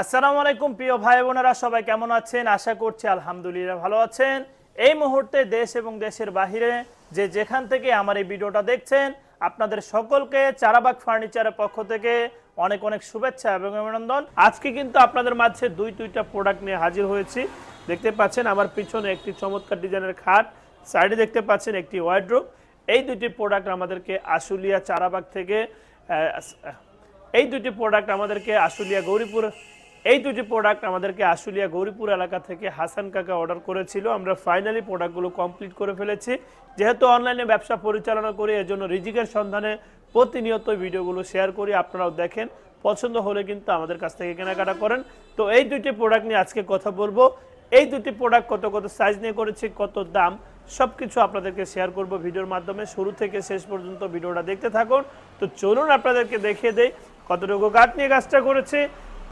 আসসালামু আলাইকুম, প্রিয় ভাই বোনেরা, সবাই কেমন আছেন? আশা করছি আলহামদুলিল্লাহ ভালো আছেন। এই মুহূর্তে দেশ এবং দেশের বাহিরে যে যেখান থেকে আমার এই ভিডিওটা দেখছেন, আপনাদের সকলকে চারাবাগ ফার্নিচারের পক্ষ থেকে অনেক অনেক শুভেচ্ছা এবং অভিনন্দন। আজকে কিন্তু আপনাদের মাঝে দুই দুইটা প্রোডাক্ট নিয়ে হাজির হয়েছি। দেখতে পাচ্ছেন আমার পিছনে একটি চমৎকার ডিজাইনের খাট সাইডে দেখতে পাচ্ছেন একটি ওয়ার্ড্রোব এই দুটি প্রোডাক্ট আমাদেরকে আশুলিয়া চারাবাগ থেকে এই দুটি প্রোডাক্ট আমাদেরকে আশুলিয়া গৌরীপুর এই দুটি প্রোডাক্ট আমাদেরকে আশুলিয়া গৌরীপুর এলাকা থেকে হাসান কাকা অর্ডার করেছিল। আমরা ফাইনালি প্রোডাক্টগুলো কমপ্লিট করে ফেলেছি। যেহেতু অনলাইনে ব্যবসা পরিচালনা করি, এজন্য রিজিকের সন্ধানে প্রতিনিয়ত ভিডিওগুলো শেয়ার করি, আপনারাও দেখেন। পছন্দ হলে কিন্তু আমাদের কাছ থেকে কেনাকাটা করেন। তো এই দুটি প্রোডাক্ট নিয়ে আজকে কথা বলব। এই দুটি প্রোডাক্ট কত কত সাইজ নিয়ে করেছি, কত দাম সব কিছু আপনাদেরকে শেয়ার করব ভিডিওর মাধ্যমে। শুরু থেকে শেষ পর্যন্ত ভিডিওটা দেখতে থাকুন। তো চলুন আপনাদেরকে দেখিয়ে দেই কতটুকু কাঠ নিয়ে কাজটা করেছি।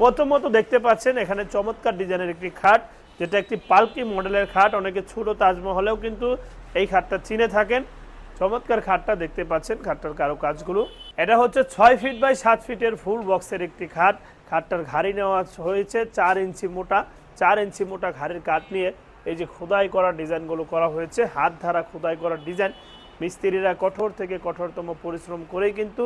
প্রথমত দেখতে পাচ্ছেন এখানে চমৎকার ডিজাইনের একটি খাট, যেটা একটি পালকি মডেলের খাট, অনেকে ছোট তাজমহলেও কিন্তু এই খাটটা চিনে থাকেন। চমৎকার খাটটা দেখতে পাচ্ছেন খাটটার কারও কাজগুলো এটা হচ্ছে ছয় ফিট বাই সাত ফিটের ফুল বক্সের একটি খাট। খাটটার ঘাড়ি নেওয়া হয়েছে চার ইঞ্চি মোটা, চার ইঞ্চি মোটা ঘাড়ির কাঠ নিয়ে এই যে খোদাই করা ডিজাইনগুলো করা হয়েছে, হাত ধারা খোদাই করা ডিজাইন। মিস্ত্রিরা কঠোর থেকে কঠোরতম পরিশ্রম করেই কিন্তু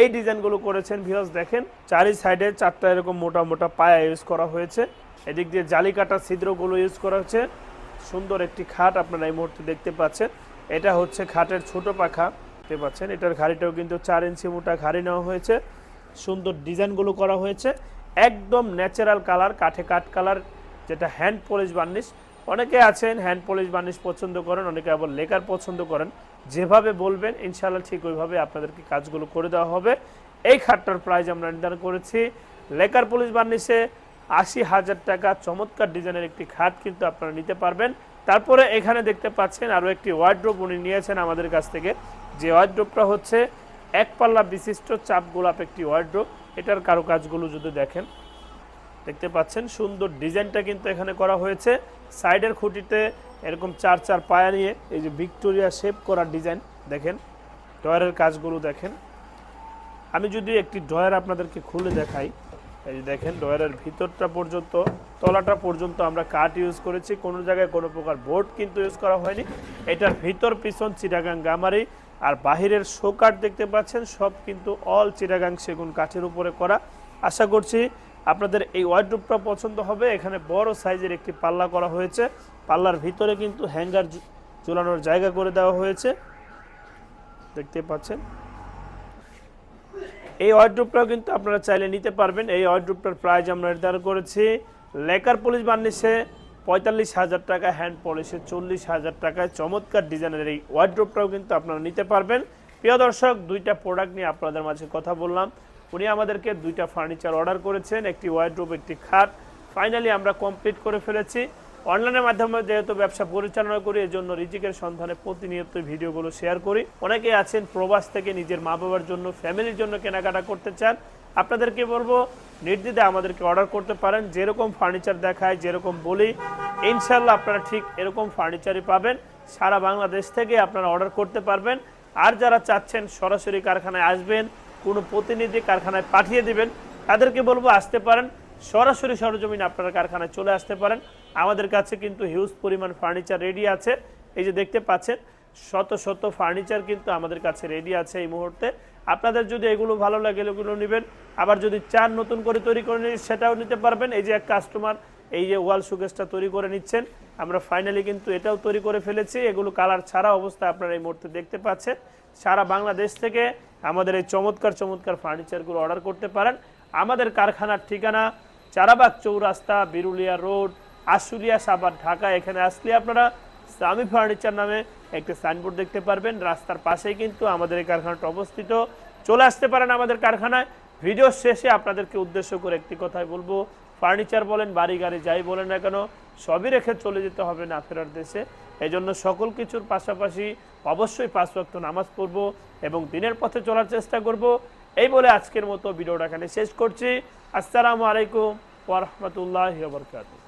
এই ডিজাইনগুলো করেছেন ভিউজ দেখেন, চারি সাইডে চারটা এরকম মোটা মোটা পায়া ইউজ করা হয়েছে। এদিক দিয়ে জালি কাটা ছিদ্রগুলো ইউজ করা হয়েছে সুন্দর একটি খাট আপনারা এই মুহূর্তে দেখতে পাচ্ছেন। এটা হচ্ছে খাটের ছোট পাখা, দেখতে পাচ্ছেন। এটার ঘাড়িটাও কিন্তু চার ইঞ্চি মোটা ঘাড়ি নেওয়া হয়েছে। সুন্দর ডিজাইনগুলো করা হয়েছে। একদম ন্যাচারাল কালার, কাঠে কাঠ কালার, যেটা হ্যান্ড পলিশ বার্নিশ অনেকে আছেন হ্যান্ড পলিশ বার্নিশ পছন্দ করেন, অনেকে আবার লেকার পছন্দ করেন। যেভাবে বলবেন ইনশাল্লাহ ঠিক ওইভাবে আপনাদেরকে কাজগুলো করে দেওয়া হবে। এই খাটটার প্রাইস আমরা নির্ধারণ করেছি। লেকার পলিশ বার্নিশে আশি হাজার টাকা, চমৎকার ডিজাইনের একটি খাট কিন্তু আপনারা নিতে পারবেন। তারপরে এখানে দেখতে পাচ্ছেন আরও একটি ওয়ার্ড্রোপ উনি নিয়েছেন আমাদের কাছ থেকে। যে ওয়ার্ড্রোপটা হচ্ছে এক পাল্লা বিশিষ্ট চাপ গোলাপ একটি ওয়ার্ড্রোপ এটার কারুকাজগুলো যদি দেখেন দেখতে পাচ্ছেন, সুন্দর ডিজাইনটা কিন্তু এখানে করা হয়েছে। সাইডের খুঁটিতে এরকম চার চার পায়া নিয়ে এই যে ভিক্টোরিয়া শেপ করা ডিজাইন দেখেন ডয়ারের কাজগুলো দেখেন। আমি যদি একটি ডয়ার আপনাদেরকে খুলে দেখাই, এই যে দেখেন ডয়ারের ভিতরটা পর্যন্ত, তলাটা পর্যন্ত আমরা কাঠ ইউজ করেছি। কোনো জায়গায় কোনো প্রকার বোর্ড কিন্তু ইউজ করা হয়নি। এটার ভিতর, পিছন চিটাগাং গামারি আর বাহিরের শো কাঠ দেখতে পাচ্ছেন, সব কিন্তু অল চিটাগাং সেগুন কাঠের উপরে করা। আশা করছি আপনাদের এই ওয়ার্ডরোবটা পছন্দ হবে। এখানে বড় সাইজের একটি পাল্লা করা হয়েছে। পাল্লার ভিতরে কিন্তু হ্যাঙ্গার ঝুলানোর জায়গা করে দেওয়া হয়েছে। দেখতে পাচ্ছেন? এই ওয়ার্ড্রোপটাও কিন্তু আপনারা চাইলে নিতে পারবেন। এই ওয়ার্ড্রোপটার প্রাইস আমরা নির্ধারণ করেছি। লেকার পলিশ বার্নিশে পঁয়তাল্লিশ হাজার টাকা হ্যান্ড পলিশে চল্লিশ হাজার টাকায় চমৎকার ডিজাইনের এই ওয়ার্ড্রোপটাও কিন্তু আপনারা নিতে পারবেন। প্রিয় দর্শক, দুইটা প্রোডাক্ট নিয়ে আপনাদের মাঝে কথা বললাম। উনি আমাদেরকে দুইটা ফার্নিচার অর্ডার করেছেন, একটি ওয়ার্ড্রোপ একটি খাট। ফাইনালি আমরা কমপ্লিট করে ফেলেছি। অনলাইনের মাধ্যমে যেহেতু ব্যবসা পরিচালনা করি এই জন্য রিজিকের সন্ধানে প্রতিনিয়ত ভিডিওগুলো শেয়ার করি। অনেকে আছেন প্রবাস থেকে নিজের মা বাবার জন্য, ফ্যামিলির জন্য কেনাকাটা করতে চান। আপনাদেরকে বলব নির্দ্বিধে আমাদেরকে অর্ডার করতে পারেন। যেরকম ফার্নিচার দেখায়, যেরকম বলি ইনশাল্লাহ আপনারা ঠিক এরকম ফার্নিচারই পাবেন। সারা বাংলাদেশ থেকে আপনারা অর্ডার করতে পারবেন। আর যারা চাচ্ছেন, সরাসরি কারখানায় আসবেন কোনো প্রতিনিধি কারখানায় পাঠিয়ে দিবেন, তাদেরকে বলব আসতে পারেন, সরাসরি সরজমিন আপনারা কারখানায় চলে আসতে পারেন। আমাদের কাছে কিন্তু হিউজ পরিমাণ ফার্নিচার রেডি আছে। এই যে দেখতে পাচ্ছেন, শত শত ফার্নিচার কিন্তু আমাদের কাছে রেডি আছে এই মুহূর্তে। আপনাদের যদি এগুলো ভালো লাগে, এগুলো নেবেন। আবার যদি চান নতুন করে তৈরি করে সেটাও নিতে পারবেন। এই যে এক কাস্টমার এই যে ওয়াল সুকেসটা তৈরি করে নিচ্ছেন, আমরা ফাইনালি কিন্তু এটাও তৈরি করে ফেলেছি। এগুলো কালার ছাড়া অবস্থা আপনারা এই মুহূর্তে দেখতে পাচ্ছেন। সারা বাংলাদেশ থেকে আমাদের এই চমৎকার চমৎকার ফার্নিচারগুলো অর্ডার করতে পারেন। আমাদের কারখানার ঠিকানা চারাবাগ চৌরাস্তা, বিরুলিয়া রোড, আশুলিয়া সাবার ঢাকা। এখানে আসলে আপনারা সামি ফার্নিচার নামে একটি সাইনবোর্ড দেখতে পারবেন। রাস্তার পাশেই কিন্তু আমাদের এই কারখানাটা অবস্থিত। চলে আসতে পারেন আমাদের কারখানায়। ভিডিও শেষে আপনাদেরকে উদ্দেশ্য করে একটি কথাই বলব। ফার্নিচার বলেন, বাড়ি গাড়ি যাই বলেন না কেন, সবই রেখে চলে যেতে হবে না ফেরার দেশে। এই জন্য সকল কিছুর পাশাপাশি অবশ্যই পাঁচ ওয়াক্ত নামাজ পড়ব এবং দিনের পথে চলার চেষ্টা করব। এই বলে আজকের মতো ভিডিওটা এখানে শেষ করছি। আসসালামু আলাইকুম ওরহমতুল্লাহ বরকাতু